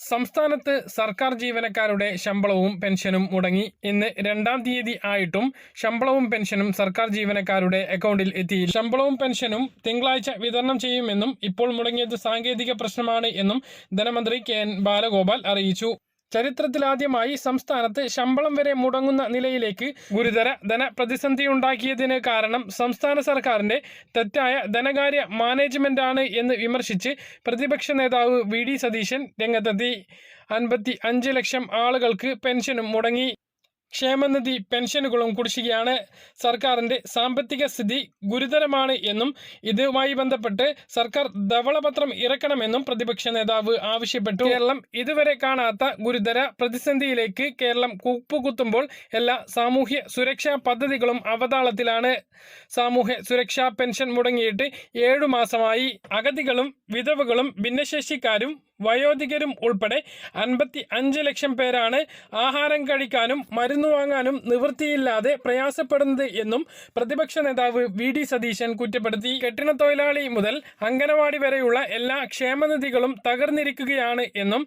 സംസ്ഥാനത്ത് സർക്കാർ ജീവനക്കാരുടെ ശമ്പളവും പെൻഷനും മുടങ്ങി. ഇന്ന് രണ്ടാം തീയതി ആയിട്ടും ശമ്പളവും പെൻഷനും സർക്കാർ ജീവനക്കാരുടെ അക്കൗണ്ടിൽ എത്തി ശമ്പളവും പെൻഷനും തിങ്കളാഴ്ച വിതരണം ചെയ്യുമെന്നും ഇപ്പോൾ മുടങ്ങിയത് സാങ്കേതിക പ്രശ്നമാണ് എന്നും ധനമന്ത്രി കെ എൻ ബാലഗോപാൽ അറിയിച്ചു. ചരിത്രത്തിലാദ്യമായി സംസ്ഥാനത്ത് ശമ്പളം വരെ മുടങ്ങുന്ന നിലയിലേക്ക് ഗുരുതര ധനപ്രതിസന്ധി ഉണ്ടാക്കിയതിന് കാരണം സംസ്ഥാന സർക്കാരിന്റെ തെറ്റായ ധനകാര്യ മാനേജ്മെന്റാണ് എന്ന് വിമർശിച്ച് പ്രതിപക്ഷ നേതാവ് വി ഡി സതീശൻ രംഗത്തെത്തി. അൻപത്തി അഞ്ച് ലക്ഷം ആളുകൾക്ക് പെൻഷനും മുടങ്ങി. ക്ഷേമനിധി പെൻഷനുകളും കുടിശ്ശികയാണ്. സർക്കാരിന്റെ സാമ്പത്തിക സ്ഥിതി ഗുരുതരമാണ് എന്നും ഇതുമായി ബന്ധപ്പെട്ട് സർക്കാർ ധവളപത്രം ഇറക്കണമെന്നും പ്രതിപക്ഷ നേതാവ് ആവശ്യപ്പെട്ടു. കേരളം ഇതുവരെ കാണാത്ത ഗുരുതര പ്രതിസന്ധിയിലേക്ക് കേരളം കൂപ്പുകുത്തുമ്പോൾ എല്ലാ സാമൂഹ്യ സുരക്ഷാ പദ്ധതികളും അവതാളത്തിലാണ്. സാമൂഹ്യ സുരക്ഷാ പെൻഷൻ മുടങ്ങിയിട്ട് ഏഴു മാസമായി. അഗതികളും വിധവകളും ഭിന്നശേഷിക്കാരും വയോധികരും ഉൾപ്പെടെ അൻപത്തി അഞ്ച് ലക്ഷം പേരാണ് ആഹാരം കഴിക്കാനും മരുന്ന് വാങ്ങാനും നിവൃത്തിയില്ലാതെ പ്രയാസപ്പെടുന്നത് എന്നും പ്രതിപക്ഷ നേതാവ് വി ഡി സതീശൻ കുറ്റപ്പെടുത്തി. കെട്ടിട തൊഴിലാളി മുതൽ അംഗനവാടി വരെയുള്ള എല്ലാ ക്ഷേമനിധികളും തകർന്നിരിക്കുകയാണ് എന്നും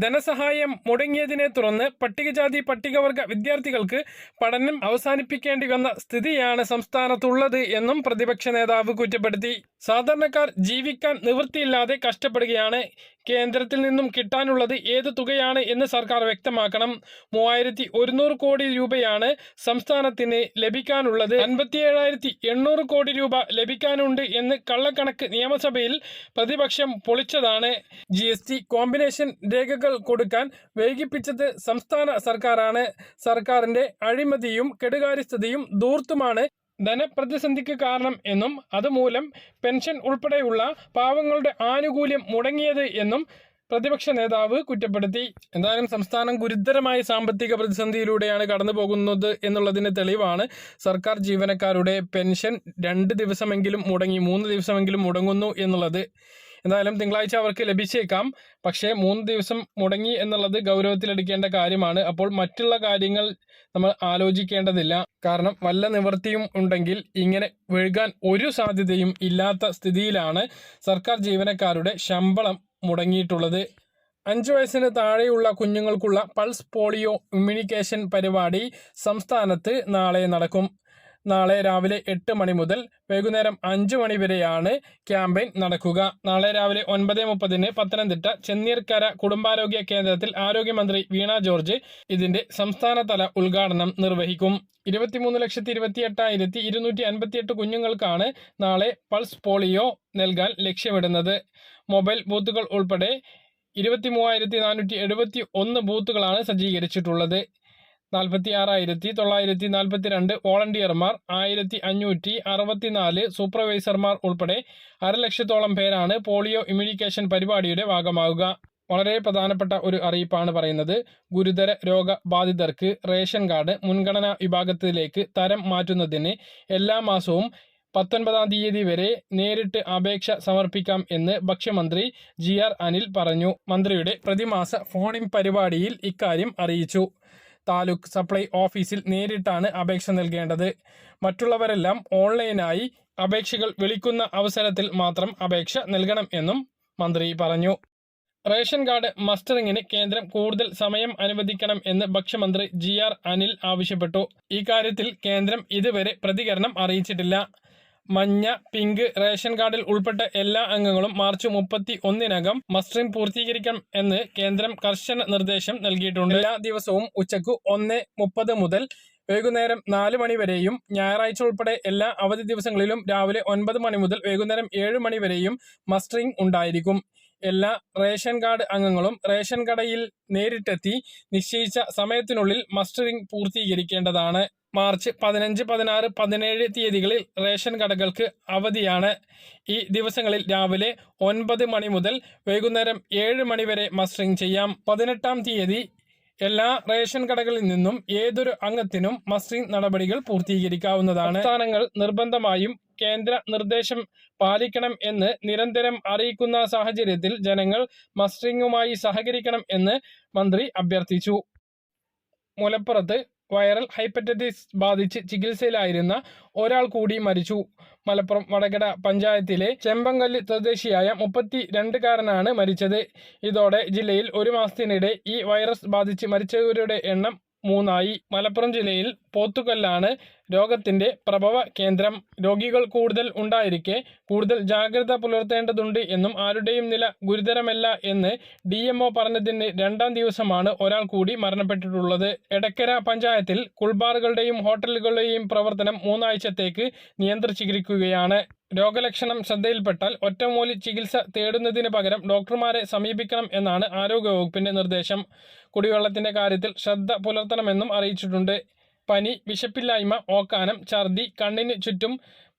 ധനസഹായം മുടങ്ങിയതിനെ തുടർന്ന് പട്ടികജാതി പട്ടികവർഗ വിദ്യാർത്ഥികൾക്ക് പഠനം അവസാനിപ്പിക്കേണ്ടി വന്ന സ്ഥിതിയാണ് സംസ്ഥാനത്തുള്ളത് എന്നും പ്രതിപക്ഷ നേതാവ് കുറ്റപ്പെടുത്തി. സാധാരണക്കാർ ജീവിക്കാൻ നിവൃത്തിയില്ലാതെ കഷ്ടപ്പെടുകയാണ്. കേന്ദ്രത്തിൽ നിന്നും കിട്ടാനുള്ളത് ഏത് തുകയാണ് എന്ന് സർക്കാർ വ്യക്തമാക്കണം. മൂവായിരത്തി ഒരുന്നൂറ് കോടി രൂപയാണ് സംസ്ഥാനത്തിന് ലഭിക്കാനുള്ളത്. അൻപത്തി ഏഴായിരത്തി എണ്ണൂറ് കോടി രൂപ ലഭിക്കാനുണ്ട് എന്ന് കള്ളക്കണക്ക് നിയമസഭയിൽ പ്രതിപക്ഷം പൊളിച്ചതാണ്. ജി കോമ്പിനേഷൻ ടി രേഖകൾ കൊടുക്കാൻ വൈകിപ്പിച്ചത് സംസ്ഥാന സർക്കാരാണ്. സർക്കാരിന്റെ അഴിമതിയും കെടുകാര്യസ്ഥതയും ദൂർത്തുമാണ് ധനപ്രതിസന്ധിക്ക് കാരണം എന്നും അതുമൂലം പെൻഷൻ ഉൾപ്പെടെയുള്ള പാവങ്ങളുടെ ആനുകൂല്യം മുടങ്ങിയത് എന്നും പ്രതിപക്ഷ നേതാവ് കുറ്റപ്പെടുത്തി. എന്തായാലും സംസ്ഥാനം ഗുരുതരമായ സാമ്പത്തിക പ്രതിസന്ധിയിലൂടെയാണ് കടന്നു പോകുന്നത് എന്നുള്ളതിന് തെളിവാണ് സർക്കാർ ജീവനക്കാരുടെ പെൻഷൻ രണ്ട് ദിവസമെങ്കിലും മുടങ്ങി മൂന്ന് ദിവസമെങ്കിലും മുടങ്ങുന്നു എന്നുള്ളത്. എന്തായാലും തിങ്കളാഴ്ച അവർക്ക് ലഭിച്ചേക്കാം. പക്ഷേ മൂന്ന് ദിവസം മുടങ്ങി എന്നുള്ളത് ഗൗരവത്തിലെടുക്കേണ്ട കാര്യമാണ്. അപ്പോൾ മറ്റുള്ള കാര്യങ്ങൾ നമ്മൾ ആലോചിക്കേണ്ടതില്ല. കാരണം വല്ല നിവൃത്തിയും ഉണ്ടെങ്കിൽ ഇങ്ങനെ വഴുകാൻ ഒരു സാധ്യതയും ഇല്ലാത്ത സ്ഥിതിയിലാണ് സർക്കാർ ജീവനക്കാരുടെ ശമ്പളം മുടങ്ങിയിട്ടുള്ളത്. അഞ്ച് വയസ്സിന് താഴെയുള്ള കുഞ്ഞുങ്ങൾക്കുള്ള പൾസ് പോളിയോ ഇമ്മ്യൂണിക്കേഷൻ പരിപാടി സംസ്ഥാനത്ത് നാളെ നടക്കും. നാളെ രാവിലെ എട്ട് മണി മുതൽ വൈകുന്നേരം അഞ്ച് മണി വരെയാണ് ക്യാമ്പയിൻ നടക്കുക. നാളെ രാവിലെ ഒൻപത് മുപ്പതിന് പത്തനംതിട്ട ചെന്നീർക്കര കുടുംബാരോഗ്യ കേന്ദ്രത്തിൽ ആരോഗ്യമന്ത്രി വീണ ജോർജ് ഇതിന്റെ സംസ്ഥാനതല ഉദ്ഘാടനം നിർവഹിക്കും. ഇരുപത്തിമൂന്ന് ലക്ഷത്തി ഇരുപത്തി എട്ടായിരത്തി ഇരുന്നൂറ്റി അൻപത്തിയെട്ട് കുഞ്ഞുങ്ങൾക്കാണ് നാളെ പൾസ് പോളിയോ നൽകാൻ ലക്ഷ്യമിടുന്നത്. മൊബൈൽ ബൂത്തുകൾ ഉൾപ്പെടെ ഇരുപത്തി മൂവായിരത്തി നാനൂറ്റി എഴുപത്തി ഒന്ന് ബൂത്തുകളാണ് സജ്ജീകരിച്ചിട്ടുള്ളത്. നാൽപ്പത്തി ആറായിരത്തി തൊള്ളായിരത്തി നാൽപ്പത്തി രണ്ട് വോളണ്ടിയർമാർ ആയിരത്തി അഞ്ഞൂറ്റി അറുപത്തിനാല് സൂപ്പർവൈസർമാർ ഉൾപ്പെടെ അരലക്ഷത്തോളം പേരാണ് പോളിയോ ഇമ്മ്യൂണിക്കേഷൻ പരിപാടിയുടെ ഭാഗമാവുക. വളരെ പ്രധാനപ്പെട്ട ഒരു അറിയിപ്പാണ് പറയുന്നത്. ഗുരുതര രോഗബാധിതർക്ക് റേഷൻ കാർഡ് മുൻഗണനാ വിഭാഗത്തിലേക്ക് തരം മാറ്റുന്നതിന് എല്ലാ മാസവും പത്തൊൻപതാം തീയതി വരെ നേരിട്ട് അപേക്ഷ സമർപ്പിക്കാം എന്ന് ഭക്ഷ്യമന്ത്രി ജി ആർ അനിൽ പറഞ്ഞു. മന്ത്രിയുടെ പ്രതിമാസ ഫോണിംഗ് പരിപാടിയിൽ ഇക്കാര്യം അറിയിച്ചു. താലൂക്ക് സപ്ലൈ ഓഫീസിൽ നേരിട്ടാണ് അപേക്ഷ നൽകേണ്ടത്. മറ്റുള്ളവരെല്ലാം ഓൺലൈനായി അപേക്ഷകൾ വിളിക്കുന്ന അവസരത്തിൽ മാത്രം അപേക്ഷ നൽകണം എന്നും മന്ത്രി പറഞ്ഞു. റേഷൻ കാർഡ് മസ്റ്ററിങ്ങിന് കേന്ദ്രം കൂടുതൽ സമയം അനുവദിക്കണം എന്ന് ഭക്ഷ്യമന്ത്രി ജി ആർ അനിൽ ആവശ്യപ്പെട്ടു. ഇക്കാര്യത്തിൽ കേന്ദ്രം ഇതുവരെ പ്രതികരണം അറിയിച്ചിട്ടില്ല. മഞ്ഞ പിങ്ക് റേഷൻ കാർഡിൽ ഉൾപ്പെട്ട എല്ലാ അംഗങ്ങളും മാർച്ച് മുപ്പത്തി ഒന്നിനകം മസ്റ്ററിംഗ് പൂർത്തീകരിക്കണം എന്ന് കേന്ദ്രം കർശന നിർദ്ദേശം നൽകിയിട്ടുണ്ട്. എല്ലാ ദിവസവും ഉച്ചയ്ക്ക് ഒന്ന് മുപ്പത് മുതൽ വൈകുന്നേരം നാല് മണി വരെയും ഞായറാഴ്ച ഉൾപ്പെടെ എല്ലാ അവധി ദിവസങ്ങളിലും രാവിലെ ഒൻപത് മണി മുതൽ വൈകുന്നേരം ഏഴ് മണി വരെയും മസ്റ്ററിംഗ് ഉണ്ടായിരിക്കും. എല്ലാ റേഷൻ കാർഡ് അംഗങ്ങളും റേഷൻ കടയിൽ നേരിട്ടെത്തി നിശ്ചയിച്ച സമയത്തിനുള്ളിൽ മസ്റ്ററിംഗ് പൂർത്തീകരിക്കേണ്ടതാണ്. മാർച്ച് പതിനഞ്ച് പതിനാറ് പതിനേഴ് തീയതികളിൽ റേഷൻ കടകൾക്ക് അവധിയാണ്. ഈ ദിവസങ്ങളിൽ രാവിലെ ഒൻപത് മണി മുതൽ വൈകുന്നേരം ഏഴ് മണി വരെ മസ്റ്ററിംഗ് ചെയ്യാം. പതിനെട്ടാം തീയതി എല്ലാ റേഷൻ കടകളിൽ നിന്നും ഏതൊരു അംഗത്തിനും മസ്റ്ററിംഗ് നടപടികൾ പൂർത്തീകരിക്കാവുന്നതാണ്. സ്ഥാനങ്ങൾ നിർബന്ധമായും കേന്ദ്ര നിർദ്ദേശം പാലിക്കണം എന്ന് നിരന്തരം അറിയിക്കുന്ന സാഹചര്യത്തിൽ ജനങ്ങൾ മസ്റ്ററിംഗുമായി സഹകരിക്കണം എന്ന് മന്ത്രി അഭ്യർത്ഥിച്ചു. മുലപ്പുറത്ത് വൈറൽ ഹൈപ്പറ്റൈറ്റിസ് ബാധിച്ച് ചികിത്സയിലായിരുന്ന ഒരാൾ കൂടി മരിച്ചു. മലപ്പുറം വടകര പഞ്ചായത്തിലെ ചെമ്പങ്കല്ല് സ്വദേശിയായ മുപ്പത്തി രണ്ടുകാരനാണ് മരിച്ചത്. ഇതോടെ ജില്ലയിൽ ഒരു മാസത്തിനിടെ ഈ വൈറസ് ബാധിച്ച് മരിച്ചവരുടെ എണ്ണം മൂന്നായി മലപ്പുറം ജില്ലയിൽ പോത്തുകല്ലാണ് രോഗത്തിന്റെ പ്രഭവ കേന്ദ്രം. രോഗികൾ കൂടുതൽ ഉണ്ടായിരിക്കെ കൂടുതൽ ജാഗ്രത പുലർത്തേണ്ടതുണ്ട് എന്നും ആരുടെയും നില ഗുരുതരമല്ല എന്ന് ഡി എംഒ പറഞ്ഞതിന് രണ്ടാം ദിവസമാണ് ഒരാൾ കൂടി മരണപ്പെട്ടിട്ടുള്ളത്. എടക്കര പഞ്ചായത്തിൽ കുൾബാറുകളുടെയും ഹോട്ടലുകളുടെയും പ്രവർത്തനം മൂന്നാഴ്ചത്തേക്ക് നിയന്ത്രിച്ചിരിക്കുകയാണ്. രോഗലക്ഷണം ശ്രദ്ധയിൽപ്പെട്ടാൽ ഒറ്റമൂലി ചികിത്സ തേടുന്നതിന് പകരം ഡോക്ടർമാരെ സമീപിക്കണം എന്നാണ് ആരോഗ്യവകുപ്പിന്റെ നിർദ്ദേശം. കുടിവെള്ളത്തിന്റെ കാര്യത്തിൽ ശ്രദ്ധ പുലർത്തണമെന്നും അറിയിച്ചിട്ടുണ്ട്. പനി വിശപ്പില്ലായ്മ ഓക്കാനം ഛർദി കണ്ണിന് ചുറ്റും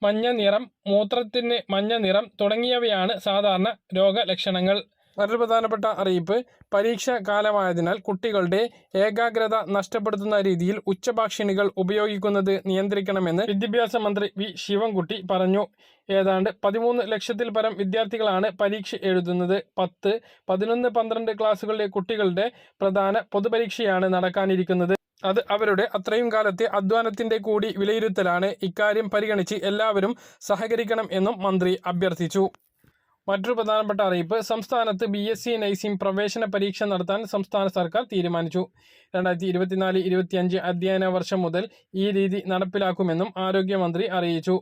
മഞ്ഞ നിറം മൂത്രത്തിന് മഞ്ഞ നിറം തുടങ്ങിയവയാണ് സാധാരണ രോഗലക്ഷണങ്ങൾ. മറ്റൊരു പ്രധാനപ്പെട്ട അറിയിപ്പ്. പരീക്ഷ കാലമായതിനാൽ കുട്ടികളുടെ ഏകാഗ്രത നഷ്ടപ്പെടുത്തുന്ന രീതിയിൽ ഉച്ചഭാഷിണികൾ ഉപയോഗിക്കുന്നത് നിയന്ത്രിക്കണമെന്ന് വിദ്യാഭ്യാസ മന്ത്രി വി. ശിവൻകുട്ടി പറഞ്ഞു. ഏതാണ്ട് പതിമൂന്ന് ലക്ഷത്തിൽ പരം വിദ്യാർത്ഥികളാണ് പരീക്ഷ എഴുതുന്നത്. പത്ത് പതിനൊന്ന് പന്ത്രണ്ട് ക്ലാസ്സുകളിലെ കുട്ടികളുടെ പ്രധാന പൊതുപരീക്ഷയാണ് നടക്കാനിരിക്കുന്നത്. അത് അവരുടെ അത്രയും കാലത്തെ അധ്വാനത്തിന്റെ കൂടി വിലയിരുത്തലാണ്. ഇക്കാര്യം പരിഗണിച്ച് എല്ലാവരും സഹകരിക്കണം എന്നും മന്ത്രി അഭ്യർത്ഥിച്ചു. മറ്റൊരു പ്രധാനപ്പെട്ട അറിയിപ്പ്. സംസ്ഥാനത്ത് ബി എസ് സി നഴ്സിംഗ് പ്രവേശന പരീക്ഷ നടത്താൻ സംസ്ഥാന സർക്കാർ തീരുമാനിച്ചു. രണ്ടായിരത്തി ഇരുപത്തിനാല് ഇരുപത്തിയഞ്ച് അധ്യയന വർഷം മുതൽ ഈ രീതി നടപ്പിലാക്കുമെന്നും ആരോഗ്യമന്ത്രി അറിയിച്ചു.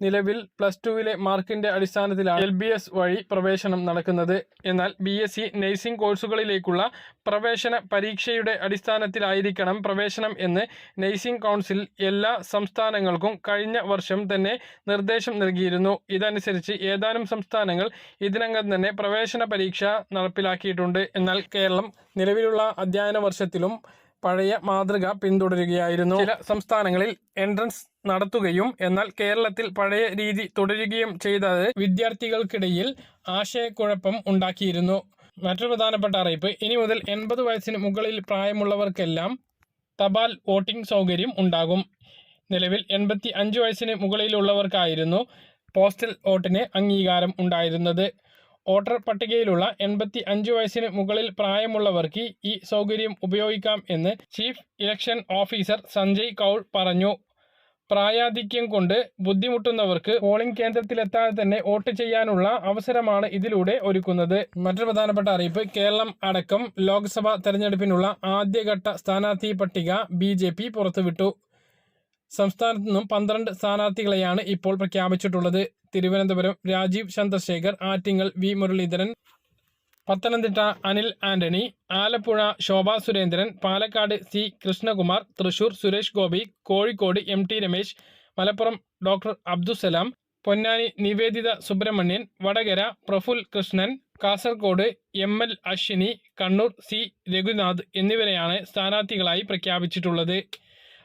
നിലവിൽ പ്ലസ് ടുവിലെ മാർക്കിന്റെ അടിസ്ഥാനത്തിലാണ് എൽ ബി എസ് വഴി പ്രവേശനം നടക്കുന്നത്. എന്നാൽ ബി എസ് സി നഴ്സിംഗ് കോഴ്സുകളിലേക്കുള്ള പ്രവേശന പരീക്ഷയുടെ അടിസ്ഥാനത്തിലായിരിക്കണം പ്രവേശനം എന്ന് നഴ്സിംഗ് കൗൺസിൽ എല്ലാ സംസ്ഥാനങ്ങൾക്കും കഴിഞ്ഞ വർഷം തന്നെ നിർദ്ദേശം നൽകിയിരുന്നു. ഇതനുസരിച്ച് ഏതാനും സംസ്ഥാനങ്ങൾ ഇതിനകം തന്നെ പ്രവേശന പരീക്ഷ നടപ്പിലാക്കിയിട്ടുണ്ട്. എന്നാൽ കേരളം നിലവിലുള്ള അധ്യയന വർഷത്തിലും പഴയ മാതൃക പിന്തുടരുകയായിരുന്നു. ചില സംസ്ഥാനങ്ങളിൽ എൻട്രൻസ് നടത്തുകയും എന്നാൽ കേരളത്തിൽ പഴയ രീതി തുടരുകയും ചെയ്തത് വിദ്യാർത്ഥികൾക്കിടയിൽ ആശയക്കുഴപ്പം ഉണ്ടാക്കിയിരുന്നു. മറ്റൊരു പ്രധാനപ്പെട്ട അറിയിപ്പ് ഇനി മുതൽ എൺപത് വയസ്സിന് മുകളിൽ പ്രായമുള്ളവർക്കെല്ലാം തപാൽ വോട്ടിംഗ് സൗകര്യം ഉണ്ടാകും. നിലവിൽ എൺപത്തി അഞ്ച് വയസ്സിന് മുകളിലുള്ളവർക്കായിരുന്നു പോസ്റ്റൽ വോട്ടിന് അംഗീകാരം ഉണ്ടായിരുന്നത്. വോട്ടർ പട്ടികയിലുള്ള എൺപത്തി അഞ്ച് വയസ്സിന് മുകളിൽ പ്രായമുള്ളവർക്ക് ഈ സൗകര്യം ഉപയോഗിക്കാം എന്ന് chief election officer Sanjay Kaul പറഞ്ഞു. പ്രായാധിക്യം കൊണ്ട് ബുദ്ധിമുട്ടുന്നവർക്ക് പോളിംഗ് കേന്ദ്രത്തിലെത്താതെ തന്നെ വോട്ട് ചെയ്യാനുള്ള അവസരമാണ് ഇതിലൂടെ ഒരുക്കുന്നത്. മറ്റൊരു പ്രധാനപ്പെട്ട അറിയിപ്പ് കേരളം അടക്കം ലോക്സഭാ തെരഞ്ഞെടുപ്പിനുള്ള ആദ്യഘട്ട സ്ഥാനാർത്ഥി പട്ടിക ബി ജെ പി പുറത്തുവിട്ടു. സംസ്ഥാനത്തു നിന്നും പന്ത്രണ്ട് സ്ഥാനാർത്ഥികളെയാണ് ഇപ്പോൾ പ്രഖ്യാപിച്ചിട്ടുള്ളത്. Thiruvananthapuram Rajeev Chandrasekhar Attingal V Muraleedharan Pathanamthitta Anil Antony Alappuzha Sobha Surendran Palakkad C Krishnakumar Thrissur Suresh Gopi Kozhikode M T Ramesh Malappuram doctor Abdussalam Ponnani Nivedida Subramanian Vadakara Praful Krishnan Kasaragod M L Ashwini Kannur C Raghunath എന്നിവരെയാണ് സ്ഥാനാർത്ഥികളായി പ്രഖ്യാപിച്ചിട്ടുള്ളത്.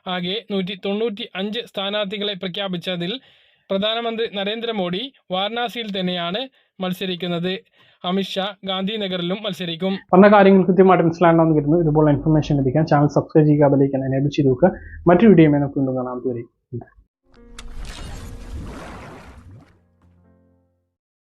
ആകെ നൂറ്റി തൊണ്ണൂറ്റി അഞ്ച് സ്ഥാനാർത്ഥികളെ പ്രഖ്യാപിച്ചതിൽ പ്രധാനമന്ത്രി നരേന്ദ്രമോദി വാരണാസിയിൽ തന്നെയാണ് മത്സരിക്കുന്നത്. അമിത്ഷാ ഗാന്ധിനഗറിലും മത്സരിക്കും. പറഞ്ഞ കാര്യങ്ങൾ കൃത്യമായിട്ട് മനസ്സിലാകണമെന്ന് കരുതുന്നു ഇതുപോലെ ഇൻഫർമേഷൻ ലഭിക്കാൻ ചാനൽ സബ്സ്ക്രൈബ് ചെയ്യുക അതിലേക്ക് എനേബിൾ ചെയ്ത് നോക്കുക മറ്റു വീഡിയോ നമുക്ക് വീണ്ടും കാണാം.